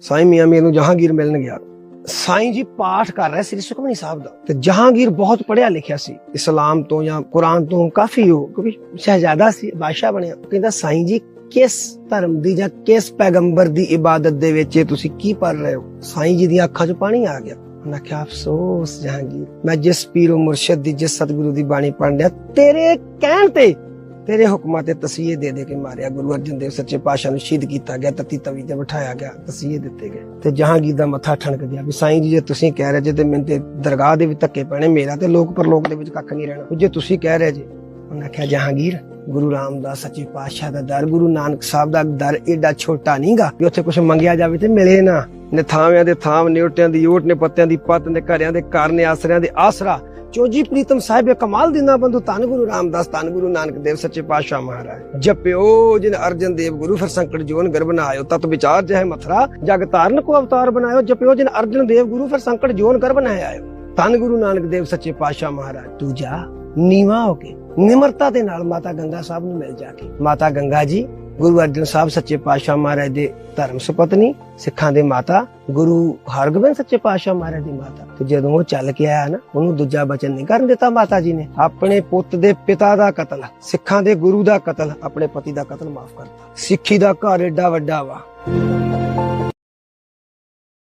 ਸਾਈਂ ਮੀਆਂ ਮੀਰ ਨੂੰ ਜਹਾਂਗੀਰ ਮਿਲਣ ਗਿਆ। ਸਾਈਂ ਜੀ ਪਾਠ ਕਰ ਰਿਹਾ ਸ੍ਰੀ ਸੁਖਮਨੀ ਸਾਹਿਬ ਦਾ। ਤੇ ਜਹਾਂਗੀਰ ਬਹੁਤ ਪੜ੍ਹਿਆ ਲਿਖਿਆ ਸੀ। ਇਸਲਾਮ ਤੋਂ ਜਾਂ ਕੁਰਾਨ ਤੋਂ ਕਾਫੀ ਉਹ, ਕਿਉਂਕਿ ਸ਼ਹਿਜ਼ਾਦਾ ਸੀ, ਬਾਦਸ਼ਾਹ ਬਣਿਆ। ਕਹਿੰਦਾ, ਸਾਈਂ ਜੀ, ਕਿਸ ਧਰਮ ਦੀ ਜਾਂ ਕਿਸ ਪੈਗੰਬਰ ਦੀ ਇਬਾਦਤ ਦੇ ਵਿੱਚ ਤੁਸੀਂ ਕੀ ਪੜ ਰਹੇ ਹੋ? ਸਾਈਂ ਜੀ ਦੀਆਂ ਅੱਖਾਂ 'ਚ ਪਾਣੀ ਆ ਗਿਆ। ਉਹਨਾਂ ਕਿਹਾ ਅਫਸੋਸ ਜਹਾਂਗੀਰ, ਮੈਂ ਜਿਸ ਪੀਰੋ ਮੁਰਸ਼ਿਦ ਦੀ, ਜਿਸ ਸਤਿਗੁਰੂ ਦੀ ਬਾਣੀ ਪੜ੍ਹ ਰਿਹਾ ਤੇਰੇ ਕਹਿਣ ਤੇ ਤੇਰੇ ਹੁਕਮਾਂ ਤੇ ਤਸੀਹੇ ਦੇ ਦੇ ਕੇ ਮਾਰਿਆ ਗੁਰੂ ਅਰਜਨ ਦੇਵ ਸੱਚੇ ਪਾਤਸ਼ਾਹ ਨੂੰ ਸ਼ਹੀਦ ਕੀਤਾ ਗਿਆ, ਤਤੀ ਤਵੀ ਤੇ ਬਿਠਾਇਆ ਗਿਆ, ਤਸੀਹੇ ਦਿੱਤੇ ਗਏ। ਤੇ ਜਹਾਂਗੀਰ ਦਾ ਮੱਥਾ ਠਣਕ ਗਿਆ ਵੀ ਸਾਈਂ ਜੀ, ਜੇ ਤੁਸੀਂ ਕਹਿ ਰਹੇ ਜੇ ਤੇ ਮੈਨੂੰ ਤੇ ਦਰਗਾਹ ਦੇ ਵਿੱਚ ਧੱਕੇ ਪੈਣੇ, ਮੇਰਾ ਤੇ ਲੋਕ ਪਰਲੋਕ ਦੇ ਵਿੱਚ ਕੱਖ ਨਹੀਂ ਰਹਿਣਾ। ਜੇ ਤੁਸੀਂ ਕਹਿ ਰਹੇ ਜੇ, ਉਹਨਾਂ ਕਿਹਾ ਜਹਾਂਗੀਰ, ਗੁਰੂ ਰਾਮਦਾਸ ਸੱਚੇ ਪਾਤਸ਼ਾਹ ਦਾ ਦਰ, ਗੁਰੂ ਨਾਨਕ ਸਾਹਿਬ ਦਾ ਦਰ ਏਡਾ ਛੋਟਾ ਨਹੀਂਗਾ ਵੀ ਉੱਥੇ ਕੁਝ ਮੰਗਿਆ ਜਾਵੇ ਤੇ ਮਿਲੇ ਨਾ। ਨਿਥਾਵਿਆਂ ਦੇ ਥਾਮ ਨਿਉਟਿਆਂ ਦੀ ਓਟ, ਨੇ ਪੱਤਿਆਂ ਦੀ ਪੱਤ, ਨੇ ਘਰਿਆਂ ਦੇ ਘਰ, ਨੇ ਆਸਰਿਆਂ ਦੇ ਆਸਰਾ। ਚੋਜੀ ਪ੍ਰੀਤਮ ਸਾਹਿਬ ਕਮਾਲ ਦਿਨਾ ਬੰਦੂ ਧੰਨ ਗੁਰੂ ਰਾਮਦਾਸ ਧੰਨ ਗੁਰੂ ਨਾਨਕ ਦੇਵ ਸੱਚੇ ਪਾਤਸ਼ਾਹ ਮਹਾਰਾਜ ਜਪਿਓ ਜਿਨ ਅਰਜਨ ਦੇਵ ਗੁਰੂ ਫਿਰ ਸੰਕਟ ਜੋਨ ਗਰਭ ਨਾ ਆਇਓ ਤਤ ਵਿਚਾਰ ਜਹ ਮਥਰਾ ਜਗ ਤਾਰਨ ਕੋ ਅਵਤਾਰ ਬਣਾਇਓ ਜਪਿਓ ਜਿਨ ਅਰਜਨ ਦੇਵ ਗੁਰੂ ਫਿਰ ਸੰਕਟ ਜੋਨ ਗਰਭ ਨਾ ਆਇਓ ਧੰਨ ਗੁਰੂ ਨਾਨਕ ਦੇਵ ਸੱਚੇ ਪਾਤਸ਼ਾਹ ਮਹਾਰਾਜ ਤੂੰ ਜਾ ਨੀਵਾ ਹੋ ਕੇ ਨਿਮਰਤਾ ਦੇ ਨਾਲ ਮਾਤਾ ਗੰਗਾ ਸਾਹਿਬ ਨੂੰ ਮਿਲ ਜਾ ਕੇ ਮਾਤਾ ਗੰਗਾ ਜੀ ਗੁਰੂ ਅਰਜਨ ਸਾਹਿਬ ਸੱਚੇ ਪਾਤਸ਼ਾਹ ਮਹਾਰਾਜ ਦੇ ਧਰਮ ਸੁਪਤਨੀ, ਸਿੱਖਾਂ ਦੇ ਮਾਤਾ, ਗੁਰੂ ਹਰਗੋਬਿੰਦ ਸੱਚੇ ਪਾਤਸ਼ਾਹ ਮਹਾਰਾਜ ਦੀ ਮਾਤਾ। ਤੇ ਜਦੋਂ ਉਹ ਚੱਲ ਕੇ ਆਇਆ ਨਾ, ਉਹਨੂੰ ਦੂਜਾ ਬਚਨ ਨਹੀਂ ਕਰਨ ਦਿੱਤਾ ਮਾਤਾ ਜੀ ਨੇ। ਆਪਣੇ ਪੁੱਤ ਦੇ ਪਿਤਾ ਦਾ ਕਤਲ, ਸਿੱਖਾਂ ਦੇ ਗੁਰੂ ਦਾ ਕਤਲ, ਆਪਣੇ ਪਤੀ ਦਾ ਕਤਲ ਮਾਫ ਕਰਤਾ। ਸਿੱਖੀ ਦਾ ਘਰ ਏਡਾ ਵੱਡਾ ਵਾ।